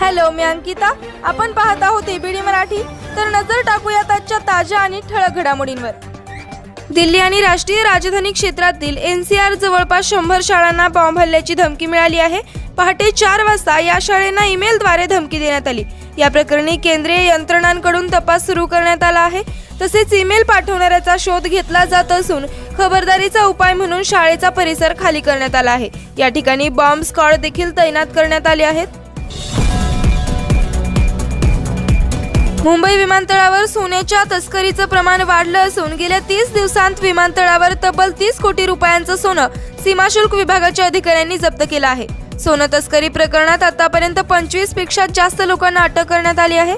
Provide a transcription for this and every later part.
Hello मी अंकिता. आपण पाहत आहोत एबीडी मराठी. तर नजर टाकूयात आजच्या ताज्या आणि ठळक घडामोडींवर. दिल्ली आणि राष्ट्रीय राजधानी क्षेत्रातील एन सी आर जवळपास शंभर शाळांना बॉम्ब हल्ल्याची धमकी मिळाली आहे. पहाटे चार वाजता या शाळेंना ईमेलद्वारे धमकी देण्यात आली. या प्रकरणी केंद्रीय यंत्रणांकडून तपास सुरू करण्यात आला आहे. तसेच ईमेल पाठवणाऱ्याचा शोध घेतला जात असून खबरदारीचा उपाय म्हणून शाळेचा परिसर खाली करण्यात आला आहे. या ठिकाणी बॉम्ब स्क्वॉड देखील तैनात करण्यात आले आहेत. मुंबई विमानतळावर सोन्याच्या तस्करीचं प्रमाण वाढलं असून गेल्या तीस दिवसांत विमानतळावर तब्बल तीस कोटी रुपयांचं सोनं सीमाशुल्क विभागाच्या अधिकाऱ्यांनी जप्त केलं आहे. सोनं तस्करी प्रकरणात आतापर्यंत पंचवीसपेक्षा जास्त लोकांना अटक करण्यात आली आहे.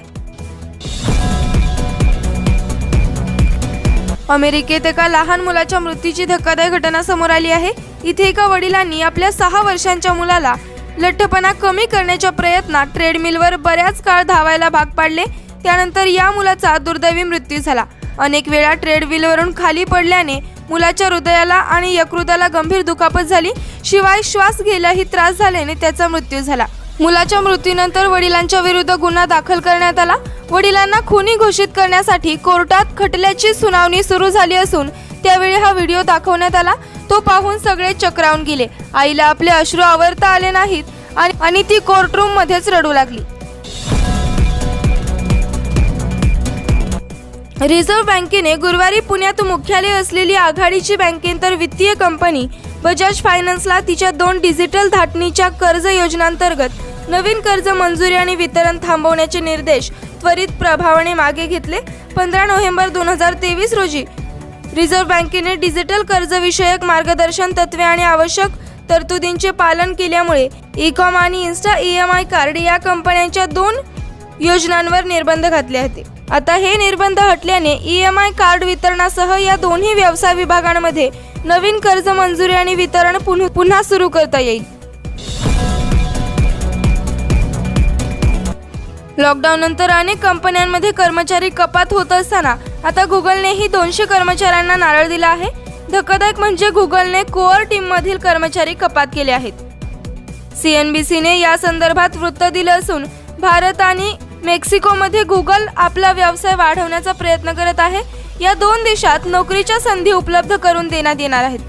अमेरिकेत एका लहान मुलाच्या मृत्यूची धक्कादायक घटना समोर आली आहे. इथे एका वडिलांनी आपल्या सहा वर्षांच्या मुलाला लठ्ठपणा कमी करण्याच्या प्रयत्नात ट्रेडमिलवर बऱ्याच काळ धावायला भाग पाडले. त्यानंतर या मुलाचा दुर्दैवी मृत्यू झाला. अनेक वेळा ट्रेडमिलवरून खाली पडल्याने मुलाच्या हृदयाला आणि यकृताला गंभीर दुखापत झाली. शिवाय श्वास घ्यायलाही त्रास झाल्याने त्याचा मृत्यू झाला. मुलाच्या मृत्यूनंतर वडिलांच्या विरुद्ध गुन्हा दाखल करण्यात आला. वडिलांना खुनी घोषित करण्यासाठी कोर्टात खटल्याची सुनावणी सुरू झाली असून त्यावेळी हा व्हिडिओ दाखवण्यात आला. तो पाहून सगळे चक्रावून गेले. आईला आपले अश्रू आवरता आले नाहीत आणि- आणि ती कोर्टरूम मध्येच रडू लागली. रिझर्व्ह बँकेने गुरुवारी पुण्यात मुख्यालय असलेली आघाडीची बँकेंतर वित्तीय कंपनी बजाज फायनान्सला तिच्या दोन डिजिटल धाटणीच्या कर्ज योजनांतर्गत नवीन कर्ज मंजुरी आणि वितरण थांबवण्याचे निर्देश त्वरित प्रभावाने मागे घेतले. पंधरा नोव्हेंबर दोन हजार तेवीस रोजी रिझर्व्ह बँकेने डिजिटल कर्जविषयक मार्गदर्शन तत्वे आणि आवश्यक तरतुदींचे पालन केल्यामुळे ई कॉम आणि Insta E M I card या कंपन्यांच्या दोन योजनांवर निर्बंध घातले होते. आता हे निर्बंध हटल्याने ई एम आय कार्ड वितरणासह या दोन्ही व्यवसाय विभागांमध्ये नवीन कर्ज मंजुरी आणि वितरण पुन्हा पुन्हा सुरू करता येईल. लॉकडाऊन नंतर अनेक कंपन्यांमध्ये कर्मचारी कपात होत असताना आता गुगलनेही दोनशे कर्मचाऱ्यांना नारळ दिला आहे. धक्कादायक म्हणजे गुगलने कोअर टीममधील कर्मचारी कपात केले आहेत. सीएनबीसीने या संदर्भात वृत्त दिलं असून भारत आणि मेक्सिकोमध्ये गुगल आपला व्यवसाय वाढवण्याचा प्रयत्न करत आहे. या दोन देशात नोकरीच्या संधी उपलब्ध करून देण्यात येणार आहेत.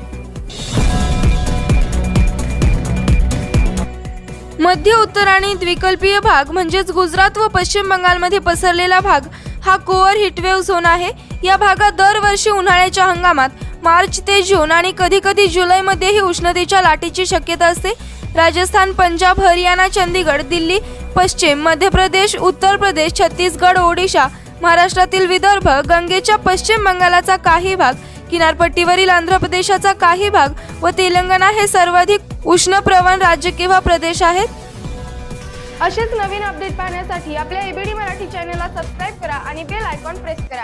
मध्य उत्तर आणि द्विकल्पीय भाग म्हणजेच गुजरात व पश्चिम बंगालमध्ये पसरलेला भाग हा कोअर हिटवेव्ह झोन आहे. या भागात दरवर्षी उन्हाळ्याच्या हंगामात मार्च ते जून आणि कधी कधी जुलैमध्येही उष्णतेच्या लाटेची शक्यता असते. राजस्थान पंजाब हरियाणा चंदीगड दिल्ली पश्चिम मध्य प्रदेश उत्तर प्रदेश छत्तीसगड ओडिशा महाराष्ट्रातील विदर्भ गंगेच्या पश्चिम बंगालाचा काही भाग किनारपट्टीवरील आंध्र प्रदेशाचा काही भाग व तेलंगणा हे सर्वाधिक उष्ण प्रवण राज्य किंवा प्रदेश आहेत. असेच नवीन अपडेट पाहण्यासाठी आपल्या एबीडी मराठी चॅनलला सबस्क्राईब करा आणि बेल आयकॉन प्रेस करा.